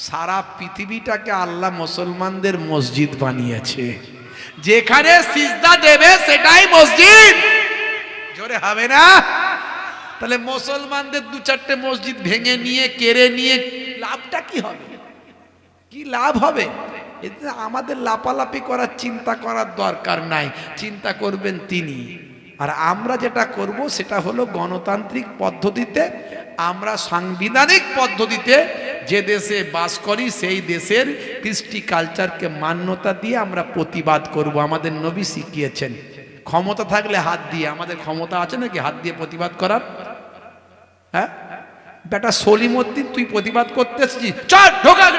সারা পৃথিবীটাকে আল্লাহ মুসলমানদের মসজিদ বানিয়েছে। যেখানে সিজদা দেবে সেটাই মসজিদ। জোরে হবে না? তাহলে মুসলমানদের দু চারটে মসজিদ ভেঙে নিয়ে, কেড়ে নিয়ে লাভটা কি হবে? কি লাভ হবে? এতে আমাদের লাপালাপি করার চিন্তা করার দরকার নাই। চিন্তা করবেন তিনি। আর আমরা যেটা করব সেটা হলো গণতান্ত্রিক পদ্ধতিতে, আমরা সাংবিধানিক পদ্ধতিতে যে দেশে বাস করি, সেই দেশের কৃষ্টি কালচারকে মান্যতা দিয়ে আমরা প্রতিবাদ করব। আমাদের নবী শিখিয়েছেন। ক্ষমতা থাকলে হাত দিয়ে। আমাদের ক্ষমতা আছে নাকি হাত দিয়ে প্রতিবাদ করার? হ্যাঁ? বেটা সলিমুদ্দিন তুই প্রতিবাদ করতে এসেছিস? চল, ঢোকা,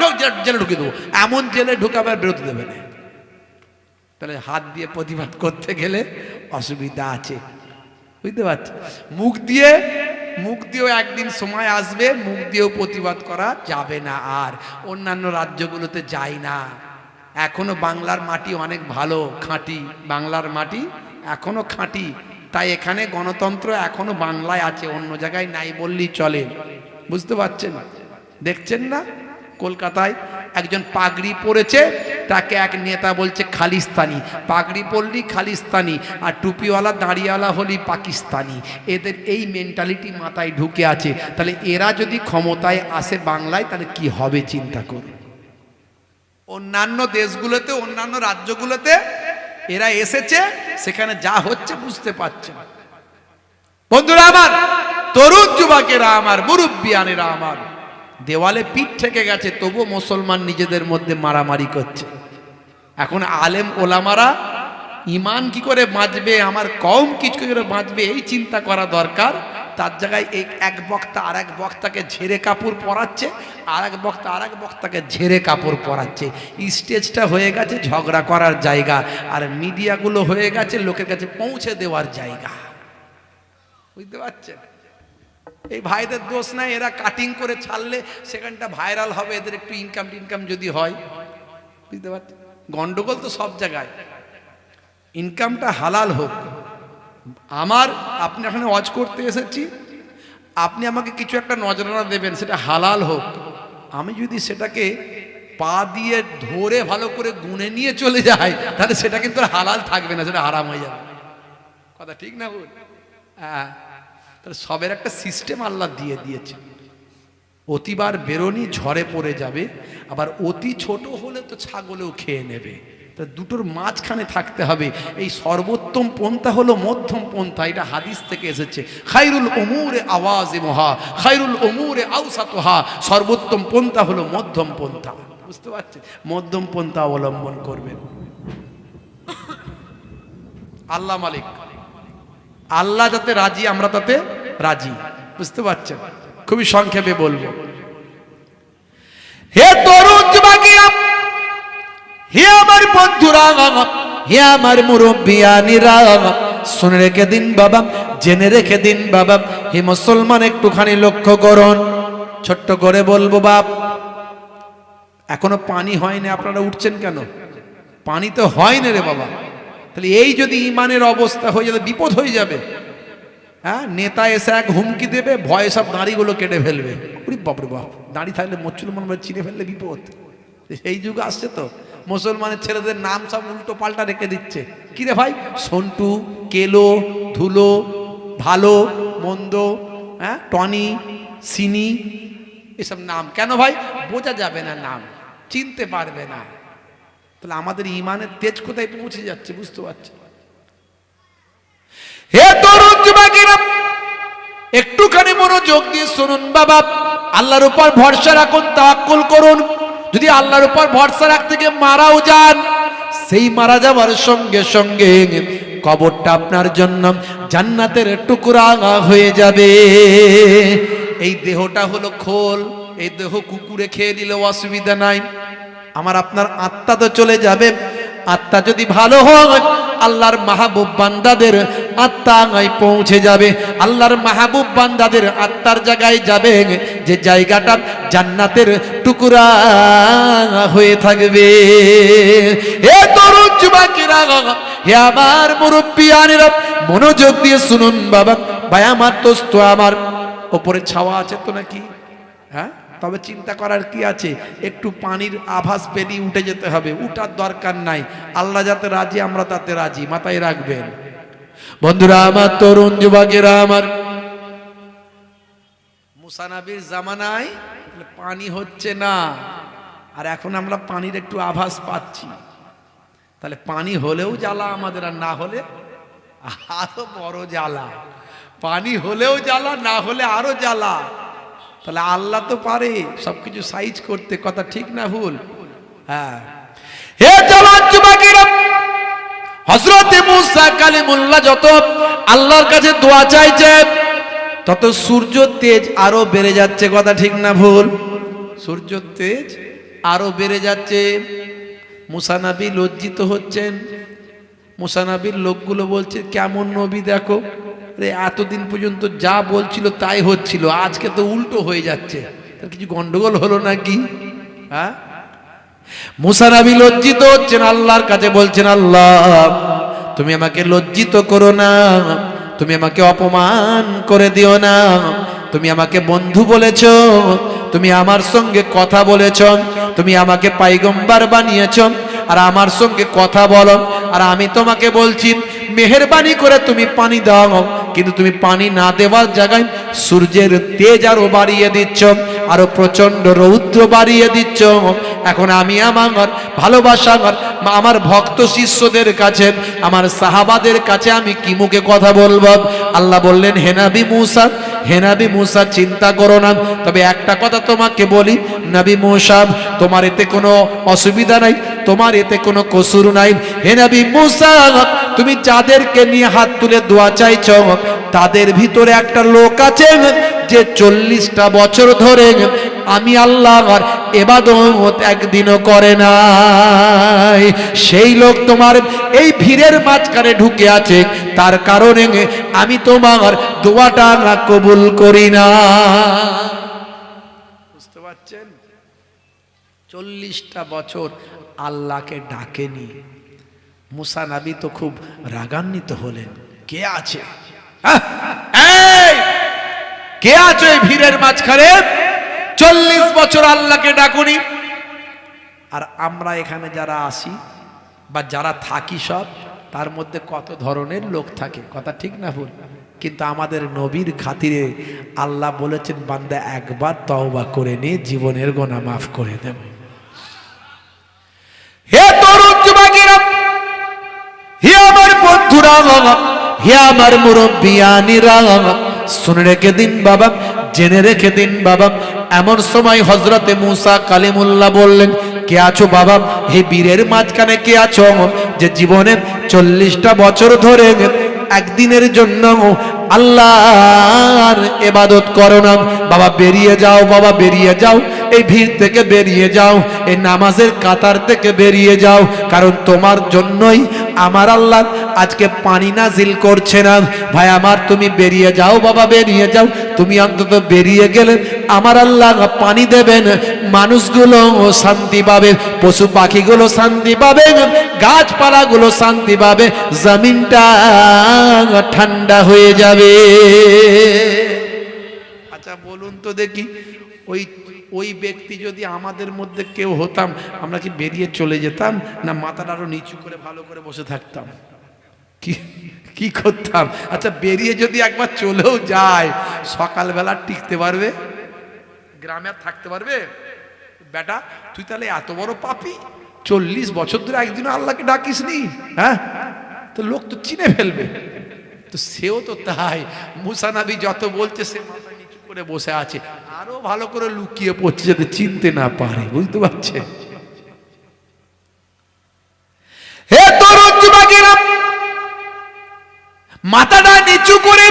ঢোক জেলে ঢুকে দেবো। এমন জেলে ঢুকাবার বেরোতে দেবে না। তাহলে হাত দিয়ে প্রতিবাদ করতে গেলে অসুবিধা আছে। বুঝতে পারছি মুখ দিয়ে মুখ দিয়েও একদিন সময় আসবে, মুখ দিয়েও প্রতিবাদ করা যাবে না আর। অন্যান্য রাজ্যগুলোতে যায় না। এখনও বাংলার মাটি অনেক ভালো, খাঁটি। বাংলার মাটি এখনও খাঁটি। তাই এখানে গণতন্ত্র এখনও বাংলায় আছে, অন্য জায়গায় নাই বললেই চলে। বুঝতে পারছেন? দেখছেন না? কলকাতায় একজন পাগড়ি পরেছে, তাকে এক নেতা বলছে, খালিস্তানি। পাগড়ি পরলি, খালিস্তানি। আর টুপিওয়ালা দাঁড়িয়েওয়ালা হলি পাকিস্তানি। এদের এই মেন্টালিটি মাথায় ঢুকে আছে। তাহলে এরা যদি ক্ষমতায় আসে বাংলায়, তাহলে কি হবে চিন্তা করুন। অন্যান্য দেশগুলোতে, অন্যান্য রাজ্যগুলোতে এরা এসেছে, সেখানে যা হচ্ছে বুঝতে পারছে। বন্ধুরা আমার, তরুণ যুবকেরা আমার, মুরব্বিয়ানেরা আমার দেওয়ালে পিঠ থেকে গেছে তবু মুসলমান নিজেদের মধ্যে মারামারি করছে। এখন আলেম ওলামারা ইমান কি করে বাঁচবে, আমার কম কিছু করে বাঁচবে, এই চিন্তা করা দরকার। তার জায়গায় এই এক বক্তা আর এক বক্তাকে ঝেড়ে কাপড় পরাচ্ছে আর এক বক্তা আর এক বক্তাকে ঝেড়ে কাপড় পরাচ্ছে। স্টেজটা হয়ে গেছে ঝগড়া করার জায়গা, আর মিডিয়াগুলো হয়ে গেছে লোকের কাছে পৌঁছে দেওয়ার জায়গা। বুঝতে পারছেন? এই ভাইদের দোষ নাই, এরা কাটিং করে ছাড়লে সেখানটা ভাইরাল হবে, এদের একটু ইনকাম টিনকাম যদি হয়। বুঝতে পারছি গন্ডগোল তো সব জায়গায়। ইনকামটা হালাল হোক। আমার, আপনি এখানে ওয়াজ করতে এসেছি, আপনি আমাকে কিছু একটা নজরানা দেবেন, সেটা হালাল হোক। আমি যদি সেটাকে পা দিয়ে ধরে ভালো করে গুনে নিয়ে চলে যায় তাহলে সেটা কিন্তু হালাল থাকবে না, সেটা হারাম হয়ে যাবে। কথা ঠিক না বল? হ্যাঁ। তাহলে সবের একটা সিস্টেম আল্লাহ দিয়ে দিয়েছে। অতিবার বেরোনি, ঝড়ে পড়ে যাবে, আবার অতি ছোট হলে তো ছাগলেও খেয়ে নেবে। তা দুটোর মাঝখানে থাকতে হবে। এই সর্বোত্তম পন্থা হলো মধ্যম পন্থা, এটা হাদিস থেকে এসেছে। খাইরুল ওমুরে আওয়াজে মহা খাইরুল ওমুরে আউসাতহা সর্বোত্তম পন্থা হলো মধ্যম পন্থা। বুঝতে পারছেন? মধ্যম পন্থা অবলম্বন করবেন। আল্লাহ মালিক। আল্লাহ যাতে রাজি, আমরা তাতে রাজি। বুঝতে পারছেন? খুবই সংক্ষেপে বলব। হে তরুণ হে আমার হে আমার মুরব্বিয়ানিরা, শুনে রেখে দিন বাবা, জেনে রেখে দিন বাবা, হে মুসলমান, একটুখানি লক্ষ্য করুন। ছোট্ট করে বলব, বাপ, এখনও পানি হয়নি, আপনারা উঠছেন কেন? পানি তো হয়নি রে বাবা। তাহলে এই যদি ইমানের অবস্থা হয়ে যাবে, বিপদ হয়ে যাবে। হ্যাঁ নেতা এসে এক হুমকি দেবে, ভয়ে সব দাঁড়িগুলো কেটে ফেলবে। উরি বাপরে বাপ, দাঁড়ি থাকলে মুসলমান মানে চিনে ফেললে বিপদ। সেই যুগ আসছে তো, মুসলমানের ছেলেদের নাম সব উল্টো পাল্টা রেখে দিচ্ছে। কি রে ভাই? সন্টু, কেলো, ধুলো, ভালো, মন্দ হ্যাঁ টনি, সিনি, এসব নাম। কেন ভাই? বোঝা যাবে না নাম, চিনতে পারবে না। তাহলে আমাদের ইমানের তেজ কোথায় পৌঁছে যাচ্ছে বুঝতে পারছি হে তরুণ একটুখানি মনোযোগ দিয়ে শুনুন বাবা। আল্লাহর উপর ভরসা রাখুন, তাওয়াক্কুল করুন। যদি আল্লাহর উপর ভরসা রাখতে গিয়ে মারাও যান, সেই মারা যাওয়ার সঙ্গে সঙ্গে কবরটা আপনার জন্য জান্নাতের টুকরা হয়ে যাবে। এই দেহটা হলো খোল, এই দেহ কুকুরে খেয়ে নিলেও অসুবিধা নাই। আমার আপনার আত্মা তো চলে যাবে। আত্মা যদি ভালো হয়, আল্লাহর মাহবুব বান্দাদের আত্মায় পৌঁছে যাবে। আল্লাহর মাহবুব বান্দাদের আত্মার জায়গায় যাবে। যে জায়গাটা জান্নাতের টুকরা হয়ে থাকবে। হে তরুণ যুবকেরা, হে আমার মুরব্বিয়ানেরা, মনোযোগ দিয়ে শুনুন বাবা। ভাই, আমার দোস্ত, আমার ওপরে ছাওয়া আছে তো নাকি? হ্যাঁ? তবে চিন্তা করার কি আছে? একটু পানির আভাস পেরিয়ে উঠে যেতে হবে, উঠার দরকার নাই। আল্লাহ যাতে রাজি, আমরা তাতে রাজি, মাথায় রাখবেন। বন্ধুরা, আমার তরুণ যুবকেরা, আমার মুসানাবির জামানায় পানি হচ্ছে না। আর এখন আমরা পানির একটু আভাস পাচ্ছি। তাহলে পানি হলেও জ্বালা আমাদের, আর না হলে আরও বড় জ্বালা। পানি হলেও জ্বালা, না হলে আরও জ্বালা। তাহলে আল্লাহ তো পারে, সবকিছু সাইজ করতে, কথা ঠিক না ভুল? হ্যাঁ। হে জওয়ান কালিমুল্লাহ যত আল্লাহর কাছে দোয়া চাইছে, তত সূর্য তেজ আরও বেড়ে যাচ্ছে, কথা ঠিক না ভুল? সূর্য তেজ আরও বেড়ে যাচ্ছে। মুসানাবি লজ্জিত হচ্ছেন। মুসানাবির লোকগুলো বলছে, কেমন নবী দেখো? এতদিন পর্যন্ত যা বলছিল তাই হচ্ছিল, আজকে তো উল্টো হয়ে যাচ্ছে। কিছু গন্ডগোল হলো নাকি? হ্যাঁ? মুসানাবি লজ্জিত হচ্ছেন, আল্লাহর কাছে বলছেন, আল্লাহ, তুমি আমাকে লজ্জিত করো না, তুমি আমাকে অপমান করে দিও না, তুমি আমাকে বন্ধু বলেছ, তুমি আমার সঙ্গে কথা বলেছ, তুমি আমাকে পাইগম্বার বানিয়েছ, আর আমার সঙ্গে কথা বলো, আর আমি তোমাকে বলছি, মেহেরবানি করে তুমি পানি দাও কিন্তু তুমি পানি না দেওয়ার জায়গায় সূর্যের তেজ আরও বাড়িয়ে দিচ্ছ, আরও প্রচণ্ড রৌদ্র বাড়িয়ে দিচ্ছ। এখন আমি আমার ভালোবাসা আমার আমার ভক্ত শিষ্যদের কাছে, আমার সাহাবাদের কাছে আমি কি মুখে কথা বলব? আল্লাহ বললেন হেনাবি মুসা হেনাবি মুসা, চিন্তা করো না। তবে একটা কথা তোমাকে বলি, নবী মুসা, তোমার এতে কোনো অসুবিধা নাই, তোমার এতে কোনো কসুর নাই। হেনাবি মুসা তুমি যাদেরকে নিয়ে হাত তুলে দোয়া চাইছ, তাদের ভিতরে একটা লোক আছে যে চল্লিশটা বছর ধরে আমি আল্লাহর এবাদত একদিনও করে নাই। সেই লোক তোমার এই ভিড়ের মাঝখানে ঢুকে আছে, তার কারণে আমি তোমার দোয়াটা না কবুল করি না। বুঝতে পারছেন? চল্লিশটা বছর আল্লাহকে ডাকেনি। মুসা নাবি তো খুব রাগান্বিত হলেন। কে আছে! কে আছে এই ভিড়ের মাঝখানে? চল্লিশ বছর আল্লাহকে ডাকুনি। আর আমরা এখানে যারা আসি বা যারা থাকি সব, তার মধ্যে কত ধরনের লোক থাকে, কথা ঠিক না ভুল? কিন্তু আমাদের নবীর খাতিরে আল্লাহ বলেছেন, বান্দা একবার তওবা করে নিয়ে জীবনের গোনা মাফ করে দেব হে তরুণ যুবকেরা হে আমার বন্ধুরা, হে আমার মুরব্বিয়ানিরা শুনে রেখে দিন বাবা, জেনে রেখে দিন বাবা। এমন সময় হজরতে মুসা কালিমুল্লাহ বললেন, কে আছো বাবা? হে বীরের মাঝখানে কে আছো? যে জীবনে চল্লিশটা বছর ধরে একদিনের জন্য আল্লাহর এবাদত করো না। বাবা, বেরিয়ে যাও, বাবা, বেরিয়ে যাও। এই ভিড় থেকে বেরিয়ে যাও। এই নামাজের কাতার থেকে বেরিয়ে যাও। কারণ তোমার জন্যই আমার আল্লাহ আজকে পানি নাজিল করছে না। ভাই, আমার তুমি বেরিয়ে যাও বাবা, বেরিয়ে যাও। তুমি অন্তত বেরিয়ে গেলে আমার আল্লাহ পানি দেবেন, মানুষগুলো শান্তি পাবে, পশু পাখিগুলো শান্তি পাবে, গাছপালাগুলো শান্তি পাবে, জমিনটা ঠান্ডা হয়ে যাবে। আচ্ছা বলুন তো দেখি, ওই ওই ব্যক্তি যদি আমাদের মধ্যে কেউ হতাম, আমরা কি বেরিয়ে চলে যেতাম, না মাথাটা আরও নিচু করে ভালো করে বসে থাকতাম? কি কি করতাম? আচ্ছা বেরিয়ে যদি একবার চলেও যায়, সকালবেলা টিকতে পারবে? গ্রামে আর থাকতে পারবে? বেটা, তুই তাহলে এত বড় পাপি? চল্লিশ বছর ধরে একদিন আল্লাহকে ডাকিস নি হ্যাঁ? তো লোক তো চিনে ফেলবে। তো সেও তো তাই। মুসানাবি যত বলছে, সে মাথা নিচু করে বসে আছে। আরও ভালো করে লুকিয়ে পড়ছে যাতে চিনতে না পারে, বুঝতে পারছেন হে তরুণ যুবকেরা মাথাটা নিচু করে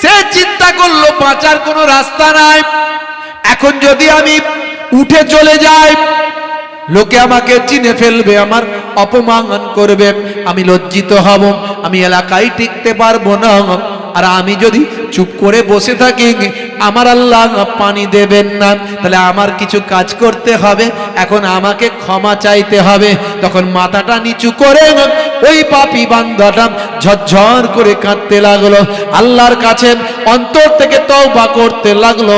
সে চিন্তা করল, বাঁচার কোনো রাস্তা নাই। এখন যদি আমি উঠে চলে যাই, লোকে আমাকে চিনে ফেলবে, আমার অপমান করবে। আমি লজ্জিত হব, আমি এলাকায় টিকতে পারব না। আর আমি যদি চুপ করে বসে থাকি, আমার আল্লাহ পানি দেবেন না। তাহলে আমার কিছু কাজ করতে হবে, এখন আমাকে ক্ষমা চাইতে হবে। তখন মাথাটা নিচু করে ওই পাপি বান্দাটা ঝরঝর করে কাঁদতে লাগল। আল্লাহর কাছে অন্তর থেকে তওবা করতে লাগল।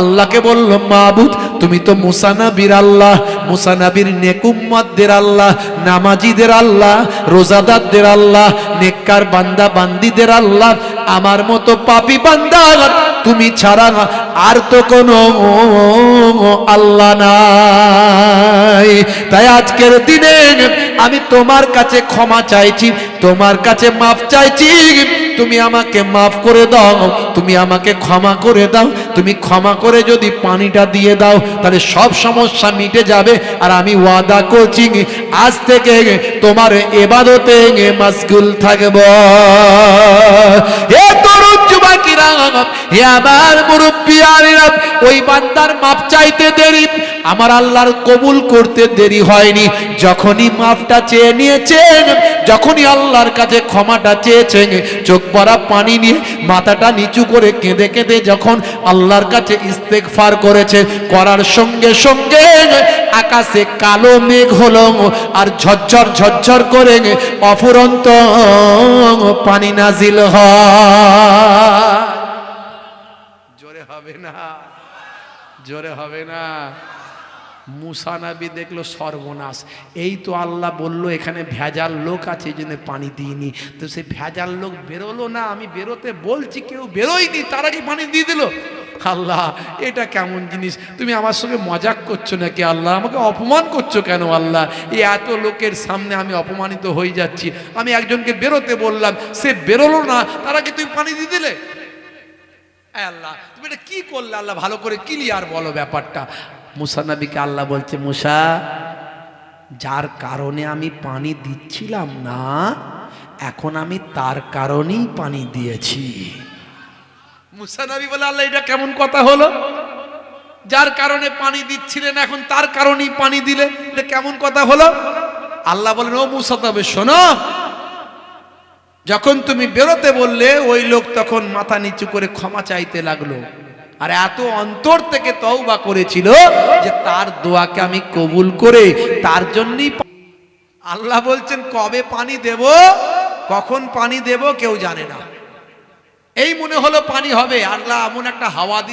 আল্লাহকে বলল, মাবুদ, তুমি তো মুসানাবির আল্লাহ মুসানাবির নেকুম্মাদের আল্লাহ, নামাজিদের আল্লাহ, রোজাদারদের আল্লাহ, নেককার বান্দা বান্দিদের আল্লাহ, আমার মতো পাপি বান্দা তুমি ছাড়া না, আর তো কোনো আল্লাহ নাই। তাই আজকের দিনে আমি তোমার কাছে ক্ষমা চাইছি, তোমার কাছে মাফ চাইছি। তুমি আমাকে মাফ করে দাও, তুমি আমাকে ক্ষমা করে দাও। তুমি ক্ষমা করে যদি পানিটা দিয়ে দাও, তাহলে সব সমস্যা মিটে যাবে। আর আমি ওয়াদা করছি, আজ থেকে তোমার এবাদতে মাসগুল থাকব। এ তরুণ যুবকেরা যখনই মাফটা চেয়ে নিয়েছেন, যখনই আল্লাহর কাছে ক্ষমাটা চোখ পড়া পানি মাথাটা নিচু করে কেঁদে কেঁদে যখন আল্লাহর কাছে ইস্তেগফার করেছে, করার সঙ্গে সঙ্গে আকাশে কালো মেঘ হলো আর ঝরঝর ঝরঝর করে অফুরন্ত পানি নাজিল হয়। হবে না। জোরে হবে না। মুসানাবি দেখল সর্বনাশ। এই তো আল্লাহ বলল, এখানে ভেজাল লোক আছে, এই জন্য পানি দিইনি। তো সে ভেজাল লোক বেরোলো না, আমি বেরোতে বলছি, কেউ বেরোয়নি, তারা কি পানি দিয়ে দিল। আল্লাহ, এটা কেমন জিনিস? তুমি আমার সঙ্গে মজাক করছ নাকি আল্লাহ? আমাকে অপমান করছ কেন আল্লাহ? এই এত লোকের সামনে আমি অপমানিত হয়ে যাচ্ছি। আমি একজনকে বেরোতে বললাম, সে বেরোলো না, তারা কি তুমি পানি দিয়ে দিলে। আল্লাহ তুমি এটা কি করলে আল্লাহ? ভালো করে ক্লিয়ার বলো ব্যাপারটা। মুসা নবীকে আল্লাহ বলছে মুসা যার কারণে আমি পানি দিচ্ছিলাম না এখন আমি তার কারণেই পানি দিয়েছি। মুসা নবী বলে আল্লাহ এটা কেমন কথা হলো? যার কারণে পানি দিচ্ছিলেন এখন তার কারণেই পানি দিলে এটা কেমন কথা হলো? আল্লাহ বলেন ও মুসা তবে শোনো যখন তুমি বেরোতে বললে, ওই লোক তখন মাথা নিচু করে ক্ষমা চাইতে লাগল। আর এত অন্তর থেকে তওবা করেছিল যে তার দোয়াকে আমি কবুল করে তার জন্যই আল্লাহ বলছেন, কবে পানি দেব? কখন পানি দেব? কেউ জানে না। এই মনে হলো পানি হবে। আল্লাহ এমন একটা হাওয়া দিল।